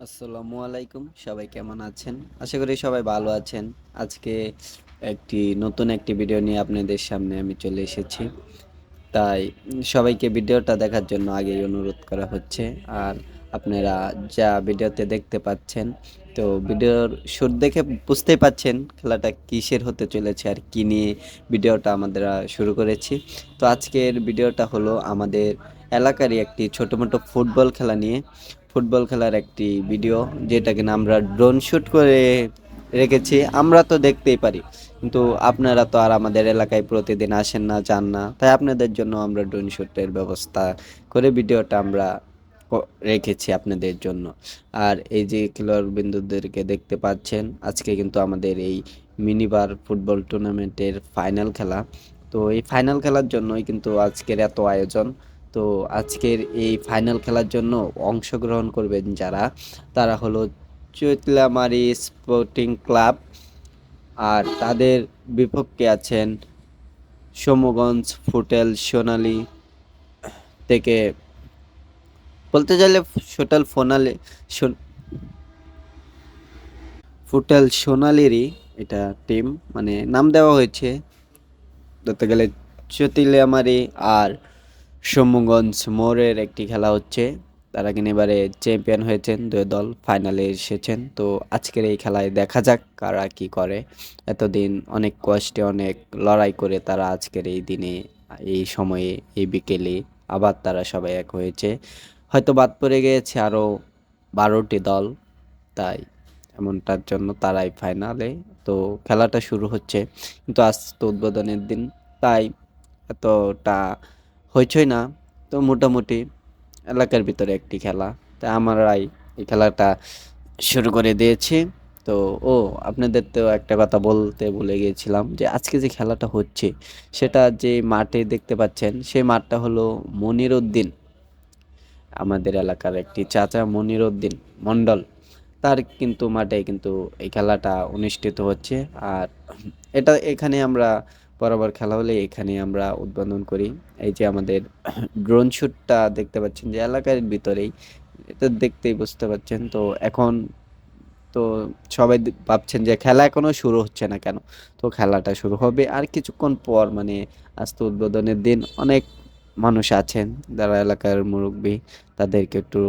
আসসালামু আলাইকুম, সবাই কেমন আছেন? আশা করি সবাই ভালো আছেন। আজকে একটি নতুন একটি ভিডিও নিয়ে আপনাদের সামনে আমি চলে এসেছি। তাই সবাইকে ভিডিওটা দেখার জন্য আগেই অনুরোধ করা হচ্ছে। আর আপনারা যা ভিডিওতে দেখতে পাচ্ছেন, তো ভিডিওর শুট দেখে বুঝতেই পাচ্ছেন খেলাটা কিসের হতে চলেছে আর কী নিয়ে ভিডিওটা আমরা শুরু করেছি। তো আজকের ভিডিওটা হলো আমাদের এলাকারই একটি ছোটো মোটো ফুটবল খেলা নিয়ে। ফুটবল খেলার একটি ভিডিও যেটা কিনা আমরা ড্রোন শ্যুট করে রেখেছি। আমরা তো দেখতেই পারি, কিন্তু আপনারা তো আর আমাদের এলাকায় প্রতিদিন আসেন না, যান না। তাই আপনাদের জন্য আমরা ড্রোন শ্যুটের ব্যবস্থা করে ভিডিওটা আমরা রেখেছি আপনাদের জন্য। আর এই যে খেলোয়াড় বিন্দুদেরকে দেখতে পাচ্ছেন, আজকে কিন্তু আমাদের এই মিনিবার ফুটবল টুর্নামেন্টের ফাইনাল খেলা। তো এই ফাইনাল খেলার জন্যই কিন্তু আজকের এত আয়োজন। তো আজকের এই ফাইনাল খেলার জন্য অংশগ্রহণ করবেন যারা, তারা হলো চৈতলামারি স্পোর্টিং ক্লাব আর তাদের বিপক্ষে আছেন সমগঞ্জ ফুটেল সোনালি থেকে বলতে চাইলে সোটাল ফোনালি ফুটেল সোনালিরই এটা টিম মানে নাম দেওয়া হয়েছে। ধরতে গেলে চতিলামারি আর সমগঞ্জ মোড়ের একটি খেলা হচ্ছে। তারা কিন্তু এবারে চ্যাম্পিয়ন হয়েছেন, দুই দল ফাইনালে এসেছেন। তো আজকের এই খেলায় দেখা যাক কারা কি করে। এতদিন অনেক কষ্টে, অনেক লড়াই করে তারা আজকের এই দিনে, এই সময়ে, এই বিকেলে আবার তারা সবাই এক হয়েছে। হয়তো বাদ পড়ে গিয়েছে আরও বারোটি দল, তাই এমনটার জন্য তারাই ফাইনালে। তো খেলাটা শুরু হচ্ছে, কিন্তু আজ তো উদ্বোধনের দিন, তাই এতটা হইচই না, তো মোটামুটি এলাকার ভিতরে একটি খেলা। তাই আমরাই এই খেলাটা শুরু করে দিয়েছি। তো ও, আপনাদের তো একটা কথা বলতে ভুলে গিয়েছিলাম যে আজকে যে খেলাটা হচ্ছে, সেটা যে মাঠে দেখতে পাচ্ছেন, সেই মাঠটা হলো মনির উদ্দিন আমাদের এলাকার একটি চাচা মনির উদ্দিন মণ্ডল। তার কিন্তু মাঠে কিন্তু এই খেলাটা অনুষ্ঠিত হচ্ছে। আর এটা এখানে আমরা বরাবর খেলা হলে এখানে আমরা উদ্বোধন করি। এই যে আমাদের ড্রোন শ্যুটটা দেখতে পাচ্ছেন যে এলাকার ভিতরেই। এটা দেখতেই বুঝতে পারছেন। তো এখন তো সবাই ভাবছেন যে খেলা এখনও শুরু হচ্ছে না কেন? তো খেলাটা শুরু হবে। আর কিছুক্ষণ পর মানে আজ তো উদ্বোধনের দিন অনেক মানুষ আছেন যারা এলাকার মুরব্বী। তাদেরকে একটু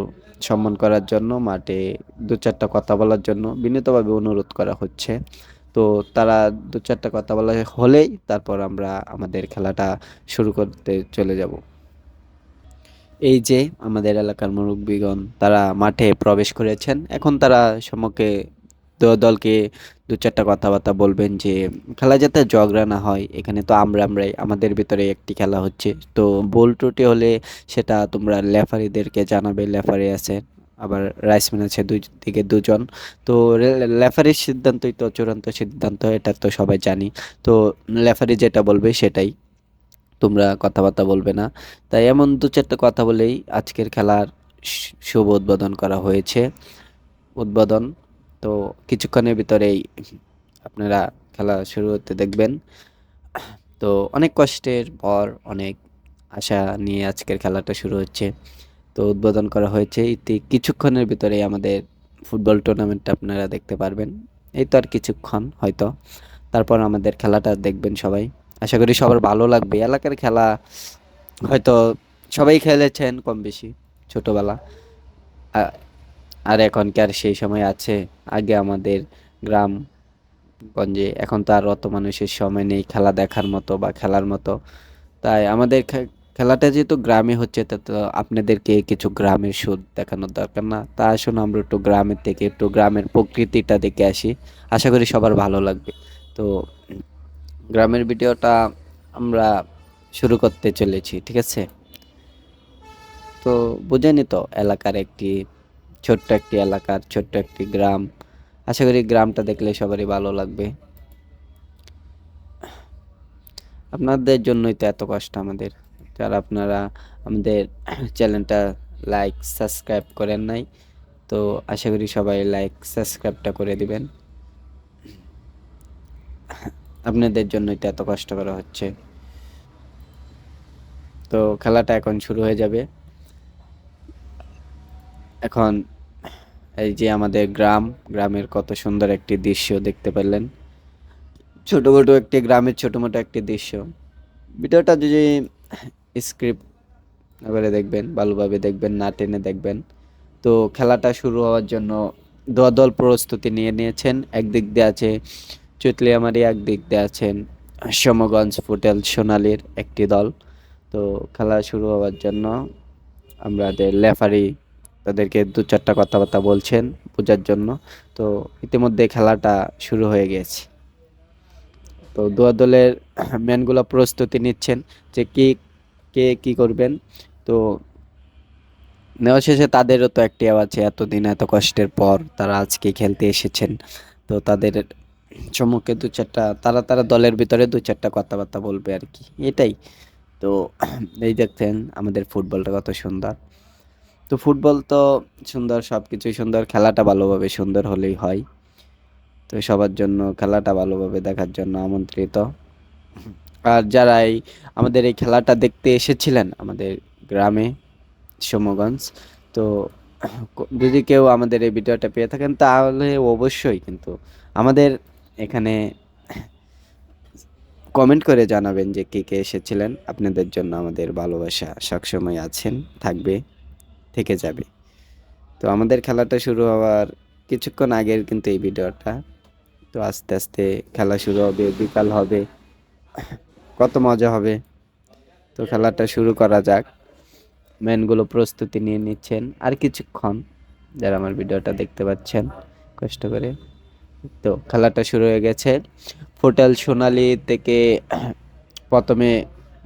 সম্মান করার জন্য, মাঠে দু চারটা কথা বলার জন্য বিনীতভাবে অনুরোধ করা হচ্ছে। তো তারা দু চারটা কথা বলা হলেই তারপর আমরা আমাদের খেলাটা শুরু করতে চলে যাব। এই যে আমাদের এলাকার মুরব্বীগণ, তারা মাঠে প্রবেশ করেছেন। এখন তারা সম্মুখে দলকে দু চারটা কথাবার্তা বলবেন যে, খেলা যাতে ঝগড়া না হয়, এখানে তো আমরা, আমরাই, আমাদের ভিতরে একটি খেলা হচ্ছে। তো বোল ত্রুটি হলে সেটা তোমরা লেফারিদেরকে জানাবে, লেফারি আছে। আবার রাইসম্যান আছে দুই দিকে দুজন। তো লেফারির সিদ্ধান্তই তো চূড়ান্ত সিদ্ধান্ত, এটা তো সবাই জানি। তো লেফারি যেটা বলবে সেটাই। তোমরা কথাবার্তা বলবে না। তাই এমন দু চারটা কথা বলেই আজকের খেলার শুভ উদ্বোধন করা হয়েছে। উদ্বোধন। তো কিছুক্ষণের ভিতরেই আপনারা খেলা শুরু হতে দেখবেন। তো অনেক কষ্টের পর অনেক আশা নিয়ে আজকের খেলাটা শুরু হচ্ছে। তো উদ্বোধন করা হয়েছে। ইতি কিছুক্ষণের ভিতরেই আমাদের ফুটবল টুর্নামেন্টটা আপনারা দেখতে পারবেন। এই তো আর কিছুক্ষণ হয়তো। তারপর আমাদের খেলাটা দেখবেন সবাই। আশা করি সবার ভালো লাগবে। এলাকার খেলা হয়তো সবাই খেলেছেন কম বেশি ছোটোবেলা আর এখন কি আর সেই সময় আছে? আগে আমাদের গ্রাম গঞ্জে এখন তো আর অত মানুষের সময় নেই খেলা দেখার মতো বা খেলার মতো। তাই আমাদের খেলাটা যেহেতু গ্রামে হচ্ছে, তা তো আপনাদেরকে কিছু গ্রামের সুদ দেখানোর দরকার না। তা আসুন আমরা একটু গ্রামের থেকে একটু গ্রামের প্রকৃতিটা দেখে আসি। আশা করি সবার ভালো লাগবে। তো গ্রামের ভিডিওটা আমরা শুরু করতে চলেছি, ঠিক আছে? তো বুঝেনি তো, এলাকার একটি, ছোট্ট একটি এলাকার, ছোট্ট একটি গ্রাম। আশা করি গ্রামটা দেখলে সবারই ভালো লাগবে। আপনাদের জন্যই তো এত কষ্ট আমাদের। যারা আপনারা আমাদের চ্যানেলটা লাইক সাবস্ক্রাইব করেন নাই, তো আশা করি সবাই লাইক সাবস্ক্রাইবটা করে দিবেন। আপনাদের জন্য এটা এত কষ্ট করা হচ্ছে। তো খেলাটা এখন শুরু হয়ে যাবে। এখন এই যে আমাদের গ্রাম, গ্রামের কত সুন্দর একটি দৃশ্য দেখতে পেলেন। ছোট মোটো একটি গ্রামের ছোটো মোটো একটি দৃশ্য। ভিডিওটা যদি স্ক্রিপ্ট এবারে দেখবেন ভালোভাবে দেখবেন, না টেনে দেখবেন। তো খেলাটা শুরু হওয়ার জন্য দল প্রস্তুতি নিয়ে নিয়েছেন। একদিক দিয়ে আছে চুতলিয়ামারি, একদিক দিয়ে আছেন সমগঞ্জ ফুটেল সোনালির একটি দল। তো খেলা শুরু হওয়ার জন্য আমাদের লেফারি তাদেরকে দু চারটা কথাবার্তা বলছেন বোঝার জন্য। তো ইতিমধ্যে খেলাটা শুরু হয়ে গেছে। তো দুয়া দলের ম্যানগুলো প্রস্তুতি নিচ্ছেন যে কি কে কি করবেন? তো নেওয়া শেষে তাদেরও তো একটি আছে এতদিন এত কষ্টের পর তারা আজকে খেলতে এসেছেন। তো তাদের সম্মুখে দু চারটা, তারা তারা দলের ভিতরে দু চারটা কথাবার্তা বলবে আর কি, এটাই। তো এই দেখতেন আমাদের ফুটবলটা কত সুন্দর। তো ফুটবল তো সুন্দর সব কিছুই সুন্দর, খেলাটা ভালোভাবে সুন্দর হলেই হয়। তো সবার জন্য খেলাটা ভালোভাবে দেখার জন্য আমন্ত্রিত। আর যারা এই আমাদের এই খেলাটা দেখতে এসেছিলেন আমাদের গ্রামে সোমগঞ্জ, তো যদি কেউ আমাদের এই ভিডিওটা পেয়ে থাকেন তাহলে অবশ্যই কিন্তু আমাদের এখানে কমেন্ট করে জানাবেন যে কে কে এসেছিলেন। আপনাদের জন্য আমাদের ভালোবাসা সবসময় আছেন, থাকবে, থেকে যাবে। তো আমাদের খেলাটা শুরু হওয়ার কিছুক্ষণ আগের কিন্তু এই ভিডিওটা। তো আস্তে আস্তে খেলা শুরু হবে, বিকাল হবে। কত মজা হবে। তো খেলাটা শুরু করা যাক। ম্যানগুলো প্রস্তুতি নিয়ে নিচ্ছেন আর কিছুক্ষণ, যারা আমার ভিডিওটা দেখতে পাচ্ছেন, কষ্ট করে। তো খেলাটা শুরু হয়ে গেছে। ফোটাল সোনালি থেকে প্রথমে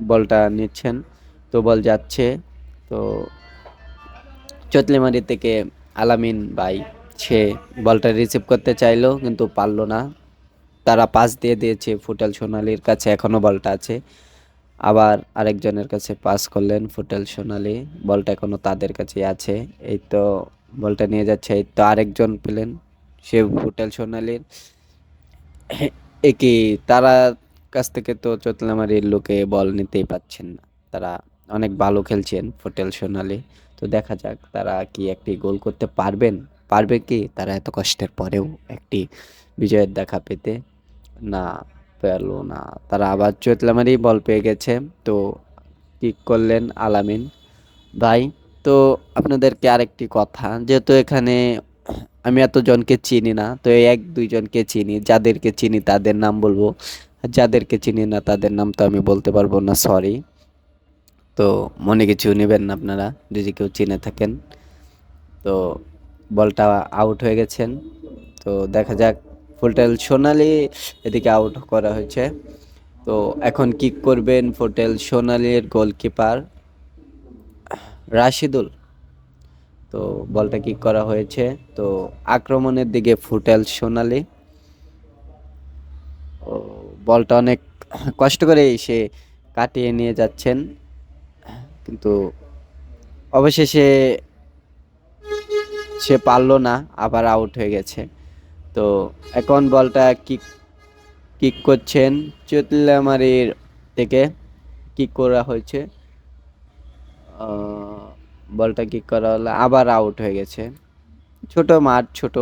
বলটা নিচ্ছেন, তো বল যাচ্ছে। তো চতলিমারি থেকে আলামিন ভাই, সে বলটা রিসিভ করতে চাইলো, কিন্তু পারল না। তারা পাস দিয়ে দিয়েছে, ফুটাল সোনালির কাছে এখনও বলটা আছে। আবার আরেকজনের কাছে পাস করলেন ফুটেল সোনালি, বলটা এখনও তাদের কাছে আছে। এই তো বলটা নিয়ে যাচ্ছে, এই তো আরেকজন পেলেন, সে ফুটেল সোনালির। একই তারা কাছ থেকে তো চতলামারির লোকে বল নিতেই পাচ্ছেন না। তারা অনেক ভালো খেলছেন ফুটেল সোনালি। তো দেখা যাক তারা কি একটি গোল করতে পারবেন। পারবে কি? তারা এত কষ্টের পরেও একটি বিজয়ের দেখা পেতে। না পেল না। তারা আবার চৈতলামারি বল পেয়ে গেছে। তো কিক করলেন আলামিন ভাই? তো আপনাদেরকে আরেকটি কথা, যেহেতু এখানে আমি এতজনকে চিনি না, তো এই এক দুইজনকে চিনি, যাদেরকে চিনি তাদের নাম বলব। যাদেরকে চিনি না তাদের নাম তো আমি বলতে পারব না সরি তো মনে কিছু নেবেন না আপনারা, যদি কেউ চিনে থাকেন। তো বলটা আউট হয়ে গেছেন। তো দেখা যাক ফুলটেল সোনালি, এদিকে আউট করা হয়েছে। তো এখন কিক করবেন ফোটেল সোনালির গোলকিপার রাশিদুল। তো বলটা কিক করা হয়েছে? তো আক্রমণের দিকে ফুটেল সোনালি। বলটা অনেক কষ্ট করে সে কাটিয়ে নিয়ে যাচ্ছেন। কিন্তু অবশেষে সে পারল না, আবার আউট হয়ে গেছে। তো এখন বলটা কিক কিক করছেন চুতলামারির থেকে। কিক করা হয়েছে। বলটা কিক করা হলো, আবার আউট হয়ে গেছে। ছোট মাঠ, ছোট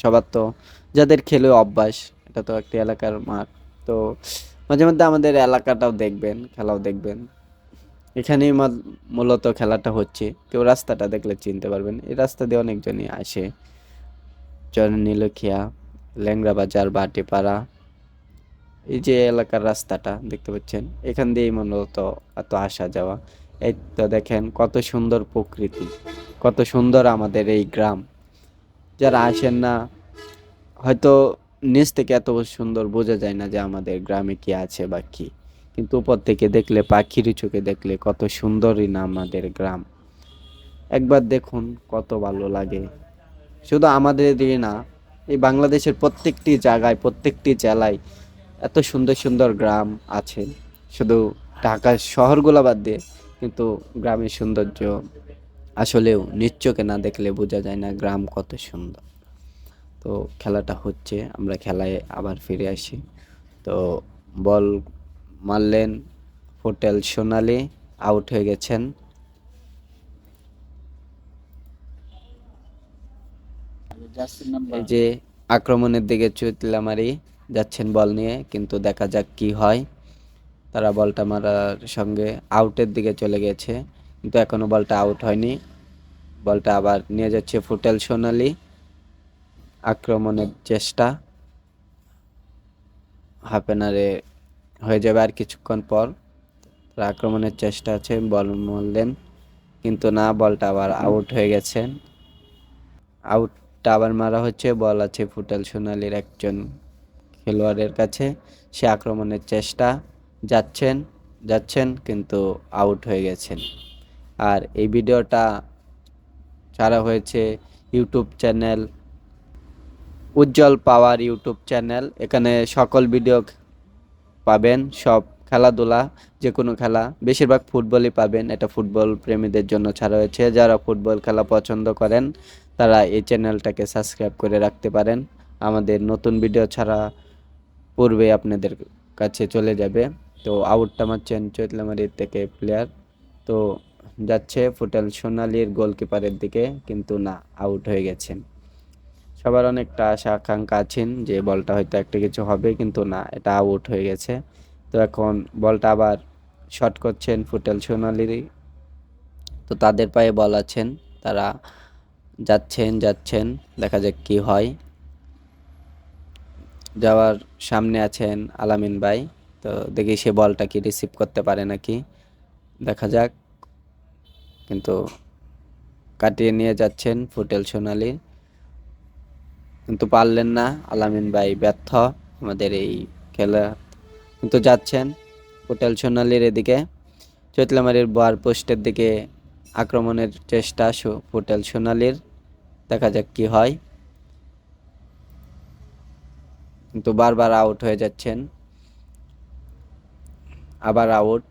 সবার তো। যাদের খেলে অভ্যাস, এটা তো একটি এলাকার মাঠ। তো মাঝে মধ্যে আমাদের এলাকাটাও দেখবেন, খেলাও দেখবেন। এখানেই মূলত খেলাটা হচ্ছে। কেউ রাস্তাটা দেখলে চিনতে পারবেন। এই রাস্তা দিয়ে অনেকজনই আসে। নীলখিয়া ল্যাংরা বাজার বাটিপাড়া এই যে এলাকার রাস্তাটা দেখতে পাচ্ছেন, এখান দিয়েই মূলত এত আসা যাওয়া। এই তো দেখেন কত সুন্দর প্রকৃতি, কত সুন্দর আমাদের এই গ্রাম। যারা আসেন না, হয়তো নিচ থেকে এত সুন্দর বোঝা যায় না যে আমাদের গ্রামে কি আছে বা কি। কিন্তু উপর থেকে দেখলে, পাখির চোখে দেখলে কত সুন্দরই না আমাদের গ্রাম। একবার দেখুন কত ভালো লাগে। শুধু আমাদের আমাদেরই না, এই বাংলাদেশের প্রত্যেকটি জায়গায়, প্রত্যেকটি জেলায় এত সুন্দর সুন্দর গ্রাম আছে। শুধু ঢাকার শহরগুলো বাদ দিয়ে কিন্তু গ্রামের সৌন্দর্য আসলেও নিশ্চকে না দেখলে বোঝা যায় না গ্রাম কত সুন্দর। তো খেলাটা হচ্ছে, আমরা খেলায় আবার ফিরে আসি। তো বল মারলেন হোটেল সোনালি আউট হয়ে গেছেন জার্সির নাম্বার এই যে আক্রমণের দিকে চুতলামারি যাচ্ছেন বল নিয়ে, কিন্তু দেখা যাক কি হয়। তারা বলটা মারার সঙ্গে আউটের দিকে চলে গেছে, কিন্তু এখনও বলটা আউট হয়নি। বলটা আবার নিয়ে যাচ্ছে ফুটেল সোনালি। আক্রমণের চেষ্টা হাফ এনারে হয়ে যাবে আর কিছুক্ষণ পর। তারা আক্রমণের চেষ্টা আছে, বল মারলেন, কিন্তু না, বলটা আবার আউট হয়ে গেছেন আউটটা আবার মারা হচ্ছে, বল আছে ফুটেল সোনালির একজন খেলোয়াড়ের কাছে। সে আক্রমণের চেষ্টা, যাচ্ছেন যাচ্ছেন, কিন্তু আউট হয়ে গেছেন। আর এই ভিডিওটা ছাড়া হয়েছে YouTube channel, Ujjwal power YouTube channel. এখানে সকল ভিডিও পাবেন, সব খেলাধুলা যে কোনো খেলা, বেশিরভাগ ফুটবলই পাবেন। এটা ফুটবল প্রেমীদের জন্য ছাড়া হয়েছে। যারা ফুটবল খেলা পছন্দ করেন তারা এই চ্যানেলটাকে সাবস্ক্রাইব করে রাখতে পারেন। আমাদের নতুন ভিডিও ছাড়া পূর্বে আপনাদের কাছে চলে যাবে। তো আউটটা মারছেন চৈতলামারির থেকে প্লেয়ার তো যাচ্ছে ফুটেল সোনালির গোলকিপারের দিকে, কিন্তু না আউট হয়ে গেছেন সবার অনেকটা আশা, আকাঙ্ক্ষা আছেন যে বলটা হয়তো একটা কিছু হবে, কিন্তু না, এটা আউট হয়ে গেছে। তো এখন বলটা আবার শট করছেন ফুটেল সোনালিরই তো তাদের পায়ে বল আছেন তারা। যাচ্ছেন যাচ্ছেন, দেখা যাক কি হয়। যাওয়ার সামনে আছেন আলামিন ভাই, তো দেখি সে বলটা কি রিসিভ করতে পারে নাকি। দেখা যাক, কিন্তু কাটিয়ে নিয়ে যাচ্ছেন ফুটেল সোনালি। কিন্তু পারলেন না আলামিন ভাই, ব্যর্থ আমাদের এই খেলা। কিন্তু যাচ্ছেন ফুটেল সোনালির এদিকে। চৈতলামারির বার পোস্টের দিকে আক্রমণের চেষ্টা ফুটেল সোনালির। দেখা যাক কি হয়। কিন্তু বারবার আউট হয়ে যাচ্ছেন। আবার আউট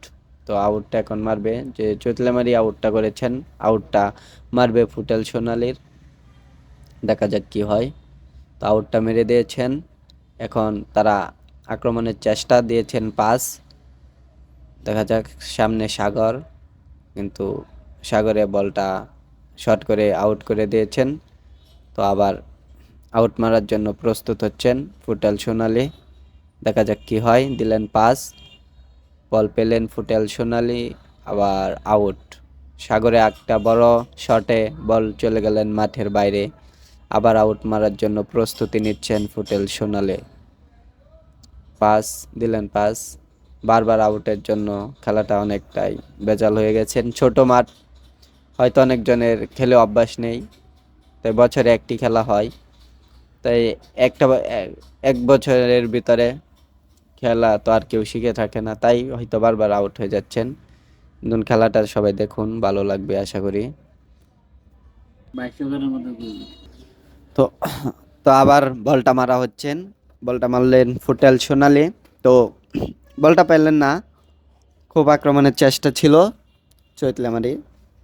তো আউটটা এখন মারবে। যে চৈতলামারি আউটটা করেছেন আউটটা মারবে ফুটেল সোনালির। দেখা যাক কি হয়। তো আউটটা মেরে দিয়েছেন। এখন তারা আক্রমণের চেষ্টা দিয়েছেন পাস। দেখা যাক সামনে সাগর। কিন্তু সাগরে বলটা শট করে আউট করে দিয়েছেন। তো আবার আউট মারার জন্য প্রস্তুত হচ্ছেন ফুটেল সোনালি। দেখা যাক কি হয়। দিলেন পাস বল পেলেন ফুটেল সোনালি, আবার আউট সাগরে একটা বড় শটে বল চলে গেলেন মাঠের বাইরে। আবার আউট মারার জন্য প্রস্তুতি নিচ্ছেন ফুটেল সোনালে। পাস দিলেন পাস বারবার আউটের জন্য খেলাটা অনেকটাই বেজাল হয়ে গেছেন। ছোট মাঠ, হয়তো অনেকজনের খেলে অভ্যাস নেই। তাই বছরে একটি খেলা হয়। তাই একটা এক বছরের ভিতরে খেলা তো আর কেউ শিখে থাকে না, তাই হয়তো বারবার আউট হয়ে যাচ্ছেন। নতুন খেলাটা সবাই দেখুন, ভালো লাগবে আশা করি। তো তো আবার বলটা মারা হচ্ছেন। বলটা মারলেন ফুটেল সোনালি। তো, বলটা পেলেন না। খুব আক্রমণের চেষ্টা ছিল, চৈতলামারি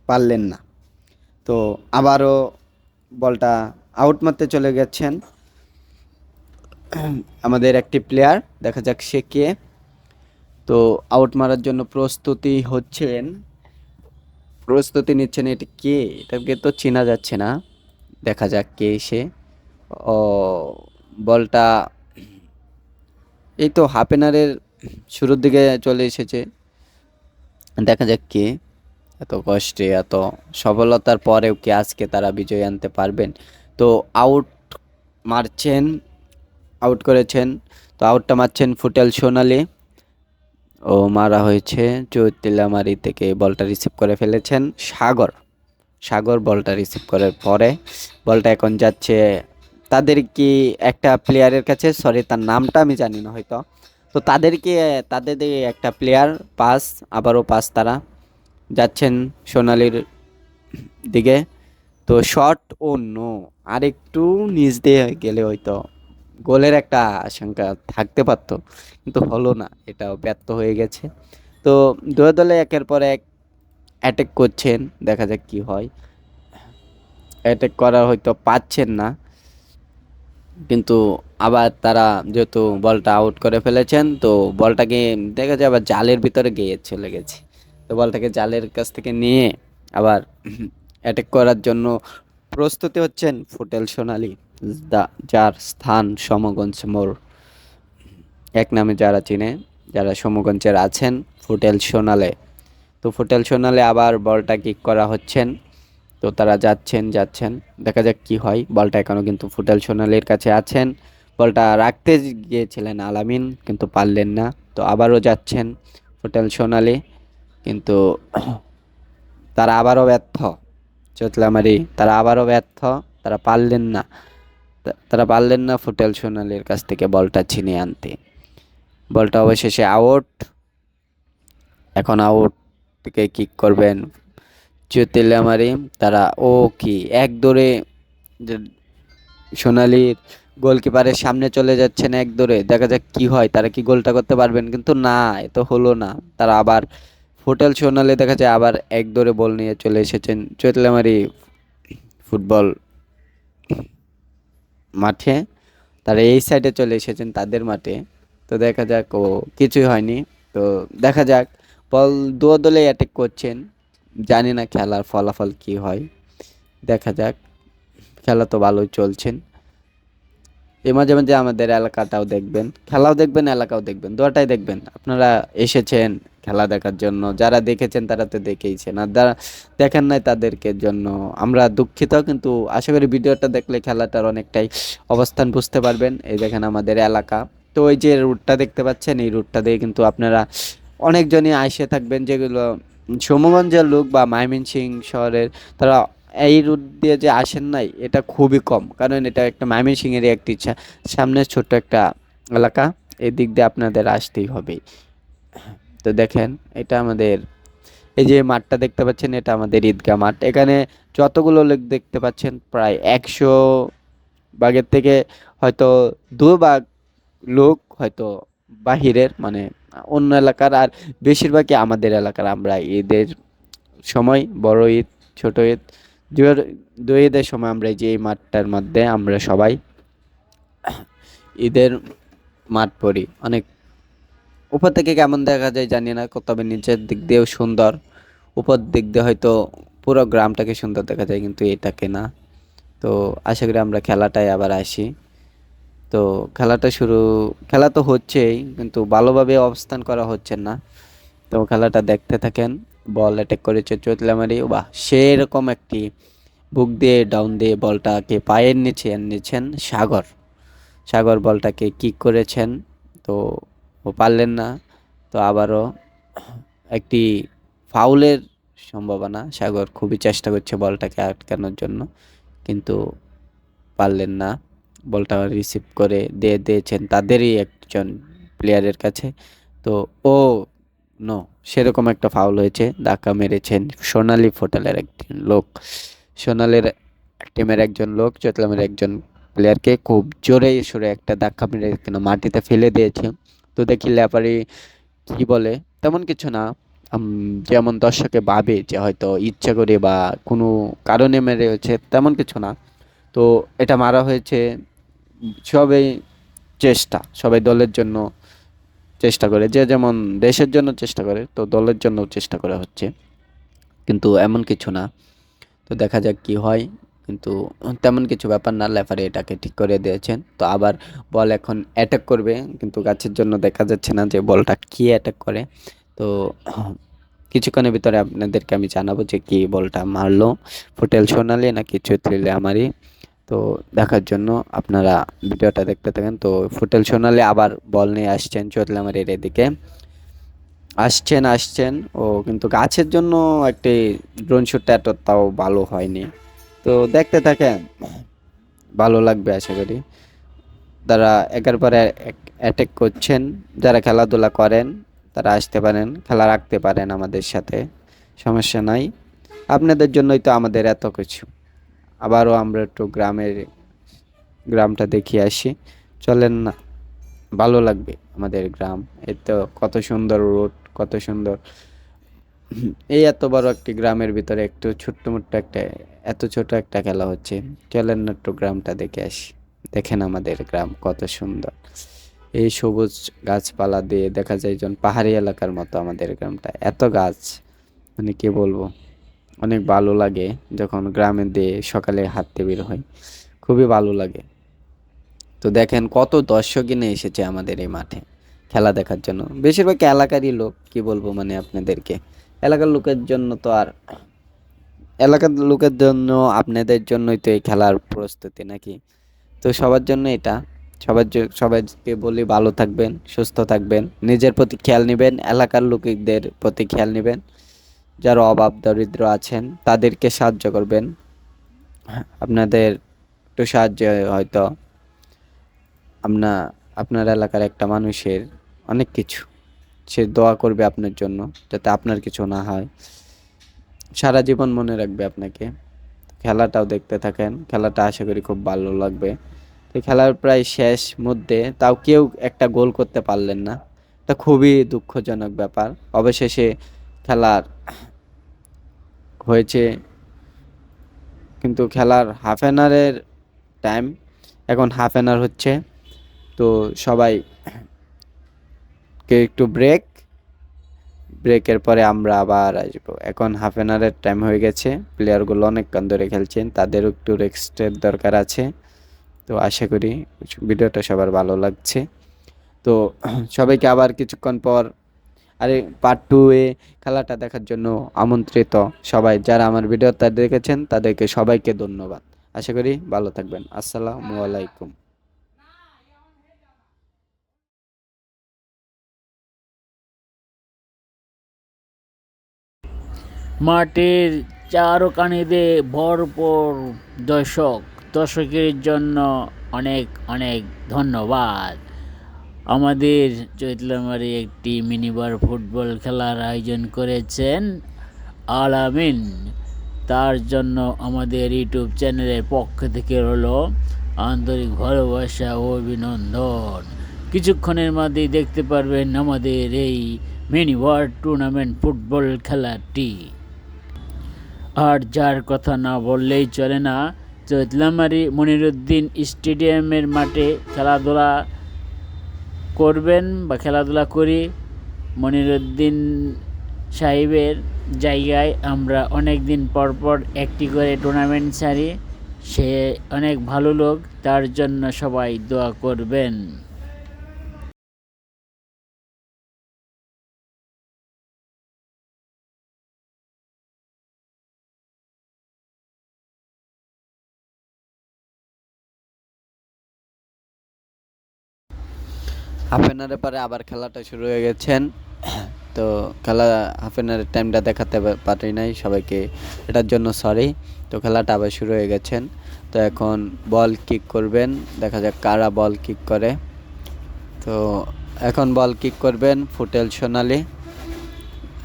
পারলেন না। তো, আবারও বলটা আউট মারতে চলে গেছেন। আমাদের একটি প্লেয়ার দেখা যাক সে কে। তো আউট মারার জন্য প্রস্তুতি হচ্ছেন। প্রস্তুতি নিচ্ছেন এটি কে? এটাকে তো চেনা যাচ্ছে না। দেখা যাক কে সে। ও, বলটা এই তো হাফ এনারের শুরুর দিকে চলে এসেছে। দেখা যাক কে। এত কষ্টে, এত সফলতার পরেও কি আজকে তারা বিজয় আনতে পারবেন? তো আউট মারছেন আউট করেছেন। তো আউটটা মারছেন ফুটেল সোনালি। ও মারা হয়েছে চৈতিলামারি থেকে, বলটা রিসিভ করে ফেলেছেন সাগর। সাগর বলটা রিসিভ করার পরে, বলটা এখন যাচ্ছে তাদের কি একটা প্লেয়ারের কাছে? সরি তার নামটা আমি জানি না হয়তো। তো তাদেরকে তাদের একটা প্লেয়ার পাস আবারও পাস তারা। যাচ্ছেন সোনালির দিকে। তো শট ও নো আর একটু নিচ দিয়ে গেলে হয়তো গোলের একটা আশঙ্কা থাকতে পারতো, কিন্তু হলো না, এটাও ব্যর্থ হয়ে গেছে। তো দুই দলে একের পর এক অ্যাটেক করছেন, দেখা যাক কি হয়। অ্যাটেক করা হয়তো পাচ্ছেন না, কিন্তু আবার তারা যেহেতু বলটা আউট করে ফেলেছেন, তো বলটাকে দেখা যায় আবার জালের ভিতরে গিয়ে চলে গেছে। তো বলটাকে জালের কাছ থেকে নিয়ে আবার অ্যাটাক করার জন্য প্রস্তুতি হচ্ছেন ফুটেল সোনালি যার স্থান সমগঞ্জ মোড়। এক নামে যারা চিনে, যারা সমগঞ্জের আছেন, ফুটেল সোনালে। তো ফুটেল সোনালে আবার বলটা কিক করা হচ্ছেন। তো তারা যাচ্ছেন যাচ্ছেন। দেখা যাক কি হয়। বলটা এখনও কিন্তু ফুটেল সোনালির কাছে আছেন। বলটা রাখতে গিয়েছিলেন আলামিন, কিন্তু পারলেন না। তো আবারও যাচ্ছেন ফুটেল সোনালি। কিন্তু তারা আবারও ব্যর্থ। চোতলামারি, তারা আবারও ব্যর্থ, তারা পারলেন না। তারা পারলেন না ফুটেল সোনালির কাছ থেকে বলটা ছিনিয়ে আনতে। বলটা অবশেষে আউট এখন আউট থেকে কিক করবেন চুতিলামারি। তারা ও কি, এক দৌড়ে সোনালির গোলকিপারের সামনে চলে যাচ্ছেন এক দৌড়ে। দেখা যাক কি হয়, তারা কি গোলটা করতে পারবেন? কিন্তু না, এ তো হলো না। তারা আবার হোটেল সোনালি দেখা যায় আবার এক দৌড়ে বল নিয়ে চলে এসেছেন চৈতলামারি ফুটবল মাঠে। তারা এই সাইডে চলে এসেছেন তাদের মাঠে। তো দেখা যাক, ও কিছুই হয়নি। তো দেখা যাক, বল দু দলে অ্যাটেক করছেন। জানি না খেলার ফলাফল কি হয়। দেখা যাক, খেলা তো ভালোই চলছেন। এ মাঝে মাঝে আমাদের এলাকাটাও দেখবেন, খেলাও দেখবেন, এলাকাও দেখবেন দুটাই দেখবেন। আপনারা এসেছেন খেলা দেখার জন্য, যারা দেখেছেন তারা তো দেখেইছেন, আর যারা দেখেন নাই তাদেরকে জন্য আমরা দুঃখিত, কিন্তু আশা করি ভিডিওটা দেখলে খেলাটার অনেকটাই অবস্থান বুঝতে পারবেন। এই দেখেন আমাদের এলাকা। তো ওই যে রুটটা দেখতে পাচ্ছেন, এই রুটটা দিয়ে কিন্তু আপনারা অনেকজনই আইসে থাকবেন, যেগুলো সমগঞ্জের লোক বা ময়মনসিং শহরের, তারা এই রুট দিয়ে যে আসেন নাই, এটা খুবই কম। কারণ এটা একটা ময়মনসিংহেরই একটি ইচ্ছা। সামনে ছোট্ট একটা এলাকা এই দিক দিয়ে আপনাদের আসতেই হবে। তো দেখেন, এটা আমাদের, এই যে মাঠটা দেখতে পাচ্ছেন, এটা আমাদের ঈদগাহ মাঠ। এখানে যতগুলো লোক দেখতে পাচ্ছেন, প্রায় একশো ভাগের থেকে হয়তো দু ভাগ লোক হয়তো বাহিরের মানে অন্য এলাকার, আর বেশিরভাগই আমাদের এলাকার। আমরা ঈদের সময়, বড় ঈদ, ছোট ঈদ দুই- ঈদের সময় আমরা এই যে এই মাঠটার মধ্যে আমরা সবাই ঈদের মাঠ পড়ি। অনেক উপর থেকে কেমন দেখা যায় জানি না, তবে নিচের দিক দিয়েও সুন্দর। উপর দিক দিয়ে হয়তো পুরো গ্রামটাকে সুন্দর দেখা যায়, কিন্তু এটাকে না তো আশা করি আমরা খেলাটায় আবার আসি। তো খেলাটা শুরু, খেলা তো হচ্ছেই, কিন্তু ভালোভাবে অবস্থান করা হচ্ছে না। তো খেলাটা দেখতে থাকেন। বল অ্যাটাক করেছে চৈতলামারি বাহ, সেরকম একটি বুক দিয়ে ডাউন দিয়ে বলটাকে পায়ের নিচে এনেছেন সাগর। সাগর বলটাকে কিক করেছেন, তো ও পারলেন না। তো আবারও একটি ফাউলের সম্ভাবনা, সাগর খুবই চেষ্টা করছে বলটাকে আটকানোর জন্য, কিন্তু পারলেন না। বলটা রিসিভ করে দিয়ে দিয়েছেন তাদেরই একজন প্লেয়ারের কাছে। তো ও নো, সেরকম একটা ফাউল হয়েছে, ধাক্কা মেরেছেন সোনালি ফোটালের একজন লোক। সোনালির টিমের একজন লোক, চট্টগ্রামের একজন প্লেয়ারকে খুব জোরে সরে একটা ধাক্কা মেরে কেন মাটিতে ফেলে দিয়েছে। তো দেখি ল্যাপারি কি বলে, তেমন কিছু না। যেমন দর্শকে ভাবে যে হয়তো ইচ্ছা করে বা কোনো কারণে মেরেছে, তেমন কিছু না। তো এটা মারা হয়েছে সবাই চেষ্টা সবাই দলের জন্য চেষ্টা করে, যে যেমন দেশের জন্য চেষ্টা করে, তো দলের জন্য চেষ্টা করা হচ্ছে। কিন্তু এমন কিছু না। তো দেখা যাক কি হয়। কিন্তু তেমন কিছু ব্যাপার না লেফারি এটাকে ঠিক করে দিয়েছেন। তো আবার বল এখন অ্যাটাক করবে, কিন্তু গাছের জন্য দেখা যাচ্ছে না যে বলটা কি অ্যাটাক করে। তো কিছুক্ষণের ভিতরে আপনাদেরকে আমি জানাব যে কি বলটা মারলো। ফুটেল সোনালি নাকি চৈত্রিলে আমারই। তো দেখার জন্য আপনারা ভিডিওটা দেখতে থাকেন। তো ফুটেল সোনালি আবার বল নিয়ে আসছেন চৈতলে আমার এদিকে। আসছেন আসছেন। ও কিন্তু গাছের জন্য একটি ড্রোন শ্যুটটা এতটাও ভালো হয়নি। তো দেখতে থাকেন, ভালো লাগবে আশা করি। তারা একের পরে অ্যাটেক করছেন। যারা খেলাধুলা করেন, তারা আসতে পারেন, খেলা রাখতে পারেন আমাদের সাথে। সমস্যা নাই। আপনাদের জন্যই তো আমাদের এত কিছু। আবারও আমরা একটু গ্রামের, গ্রামটা দেখিয়ে আসি। চলেন না, ভালো লাগবে আমাদের গ্রাম। এই তো কত সুন্দর রোড, কত সুন্দর। এই এত বড় একটি গ্রামের ভিতরে একটু ছোট্ট মোট্ট একটা, এত ছোট একটা খেলা হচ্ছে। চলেন না একটু গ্রামটা দেখে আসি। দেখেন আমাদের গ্রাম কত সুন্দর। এই সবুজ গাছপালা দিয়ে দেখা যায় যেন পাহাড়ি এলাকার মতো আমাদের গ্রামটা। এত গাছ মানে কি বলব? অনেক ভালো লাগে যখন গ্রামের দিয়ে সকালে হাঁটতে বের হয়। খুবই ভালো লাগে। তো দেখেন কত দর্শক কিনে এসেছে আমাদের এই মাঠে খেলা দেখার জন্য। বেশিরভাগ এলাকারই লোক, কি বলব মানে আপনাদেরকে। এলাকার লোকের জন্য তো আর, এলাকার লোকের জন্য আপনাদের জন্যই তো এই খেলার প্রস্তুতি নাকি? তো সবার জন্য এটা। সবার সবাইকে বলি ভালো থাকবেন, সুস্থ থাকবেন, নিজের প্রতি খেয়াল নেবেন, এলাকার লোকদের প্রতি খেয়াল নেবেন। যারা অভাব দরিদ্র আছেন, তাদেরকে সাহায্য করবেন। আপনাদের একটু সাহায্য হয়তো আপনা আপনার এলাকার একটা মানুষের অনেক কিছু। সে দোয়া করবে আপনার জন্য, যাতে আপনার কিছু না হয়। সারা জীবন মনে রাখবে আপনাকে। খেলাটাও দেখতে থাকেন। খেলাটা আশা করি খুব ভালো লাগবে। তো খেলার প্রায় শেষ মধ্যে তাও কেউ একটা গোল করতে পারলেন না। এটা খুবই দুঃখজনক ব্যাপার। অবশেষে খেলার হয়েছে। কিন্তু খেলার হাফ অ্যান আওয়ারের টাইম এখন হাফ অ্যান আওয়ার হচ্ছে। তো সবাই কে একটু ব্রেক ব্রেকের পরে আমরা আবার আসব। এখন হাফ অ্যান আওয়ারের টাইম হয়ে গেছে। প্লেয়ারগুলো অনেকক্ষণ ধরে খেলছেন, তাদেরও একটু রেস্টের দরকার আছে। তো আশা করি ভিডিওটা সবার ভালো লাগছে। তো সবাইকে আবার কিছুক্ষণ পর আরে পার্ট টু এ খেলাটা দেখার জন্য আমন্ত্রিত সবাই, যারা আমার ভিডিওটা দেখেছেন তাদেরকে সবাইকে ধন্যবাদ। আশা করি ভালো থাকবেন। আসসালামু আলাইকুম। মাঠের চারোকানিতে ভরপুর দর্শক, দর্শকের জন্য অনেক অনেক ধন্যবাদ। আমাদের চৈতলামারি একটি মিনিবার ফুটবল খেলার আয়োজন করেছেন আলামিন তার জন্য আমাদের ইউটিউব চ্যানেলের পক্ষ থেকে রইল আন্তরিক ভালোবাসা ও অভিনন্দন। কিছুক্ষণের মধ্যেই দেখতে পারবেন আমাদের এই মিনি ওয়ার্ল্ড টুর্নামেন্ট ফুটবল খেলাটি। আর যার কথা না বললেই চলে না, চৈতলামারি মনিরুদ্দিন স্টেডিয়ামের মাঠে খেলাধুলা করবেন বা খেলাধুলা করি। মনিরুদ্দিন সাহেবের জায়গায় আমরা অনেক দিন পর পর একটি করে টুর্নামেন্ট ছাড়ি। সে অনেক ভালো লোক, তার জন্য সবাই দোয়া করবেন। হাফ অ্যান আওয়ারের পরে আবার খেলাটা শুরু হয়ে গেছেন। তো খেলা হাফ অ্যান আওয়ারের টাইমটা দেখাতে পারি নাই সবাইকে, এটার জন্য সরি তো খেলাটা আবার শুরু হয়ে গেছেন। তো এখন বল কিক করবেন, দেখা যাক কারা বল কিক করে। তো এখন বল কিক করবেন ফুটেল সোনালি।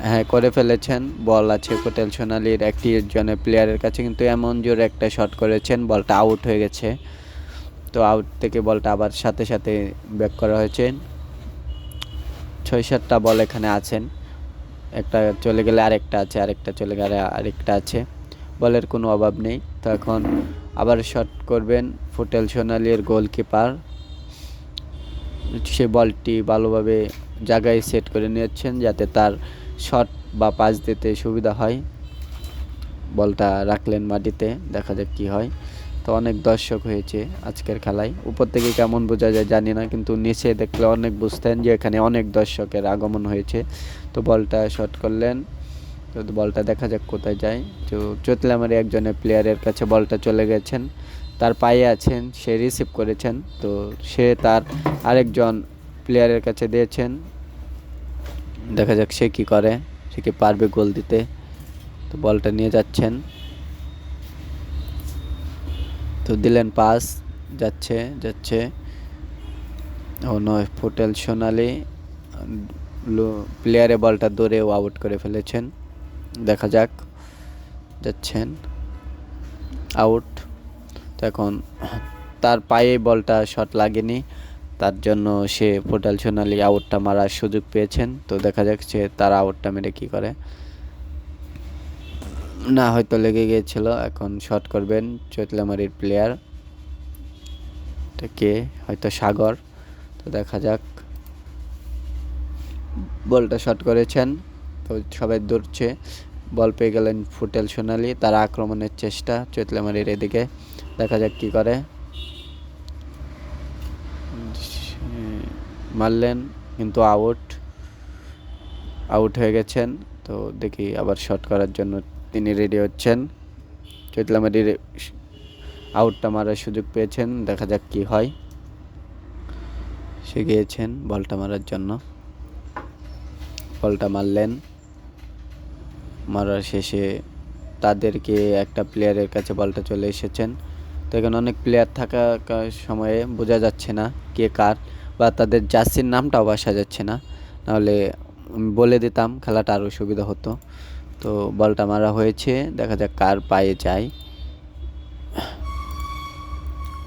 হ্যাঁ করে ফেলেছেন বল আছে ফুটেল সোনালির। একটি জনের প্লেয়ারের কাছে কিন্তু এমন জোরে একটা শট করেছেন বলটা আউট হয়ে গেছে। তো আউট থেকে বলটা আবার সাথে সাথে ব্যাক করা হয়েছে। ছয় সাতটা বল এখানে আছেন। একটা চলে গেলে আরেকটা আছে, আরেকটা চলে গেলে আরেকটা আছে। বলের কোনো অভাব নেই। তো এখন আবার শট করবেন ফুটেল সোনালির গোলকিপার সে বলটি ভালোভাবে জায়গায় সেট করে নিয়েছেন যাতে তার শট বা পাস দিতে সুবিধা হয়। বলটা রাখলেন মাটিতে, দেখা যাক কি হয়। তো অনেক দর্শক হয়েছে আজকের খেলায়। উপর থেকে কেমন বোঝা যায় জানি না, কিন্তু নিচে দেখলে অনেক বুঝতেন যে এখানে অনেক দর্শকের আগমন হয়েছে। তো বলটা শট করলেন। তো বলটা দেখা যাক কোথায় যায়। তো চোতলামারি একজনের প্লেয়ারের কাছে বলটা চলে গেছেন। তার পায়ে আছেন, সে রিসিভ করেছেন। তো সে তার আরেকজন প্লেয়ারের কাছে দিয়েছেন। দেখা যাক সে কি করে, সে কি পারবে গোল দিতে। তো বলটা নিয়ে যাচ্ছেন। তো দিলেন পাস, যাচ্ছে যাচ্ছে। ও নয়, ফুটেল সোনালি প্লেয়ারে বলটা দৌড়েও আউট করে ফেলেছেন। দেখা যাক, যাচ্ছেন। আউট তো এখন তার পায়ে বলটা শট লাগেনি, তার জন্য সে ফুটাল সোনালি আউটটা মারার সুযোগ পেয়েছেন। তো দেখা সে তার আউটটা মেরে কী করে। না, হয়তো লেগে গিয়েছিল। এখন শট করবেন চৈতলামারির প্লেয়ার কে? হয়তো সাগর। তো দেখা যাক। বলটা শট করেছেন। তো সবাই দৌড়ছে। বল পেয়ে গেলেন ফুটেল সোনালি। তার আক্রমণের চেষ্টা চৈতলামারির এদিকে। দেখা যাক কি করে। মারলেন, কিন্তু আউট আউট হয়ে গেছেন। তো দেখি আবার শট করার জন্য তিনি রেডি হচ্ছেন। চৈতলামারির আউটটা মারার সুযোগ পেয়েছেন। দেখা যাক কি হয়। সে গিয়েছেন বলটা মারার জন্য। বলটা মারলেন। মারার শেষে তাদেরকে একটা প্লেয়ারের কাছে বলটা চলে এসেছেন। তো এখানে অনেক প্লেয়ার থাকা সময়ে বোঝা যাচ্ছে না কে কার বা তাদের জার্সির নামটাও বাসা যাচ্ছে না। নাহলে বলে দিতাম, খেলাটা আরও সুবিধা হতো। তো বলটা মারা হয়েছে, দেখা যাক কার পায়ে যায়।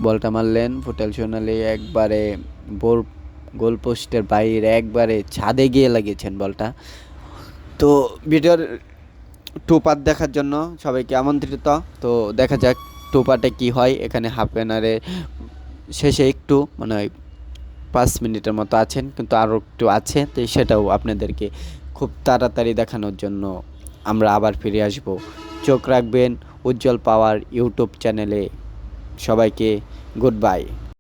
বলটা মারলেন, ফুটেল সোনালি একবারে বোর গোল পোস্টের বাইরে একবারে ছাদে গিয়ে লাগিয়েছেন বলটা। তো ভিডিওর টু পার্ট দেখার জন্য সবাইকে আমন্ত্রিত। তো দেখা যাক টু পার্টে কী হয়, এখানে হাফ এনারে শেষে একটু মানে পাঁচ মিনিটের মতো আছেন, কিন্তু আরও একটু আছে, তো সেটাও আপনাদেরকে খুব তাড়াতাড়ি দেখানোর জন্য আমরা আবার ফিরে আসব। চোখ রাখবেন উজ্জ্বল পাওয়ার ইউটিউব চ্যানেলে। সবাইকে গুড বাই।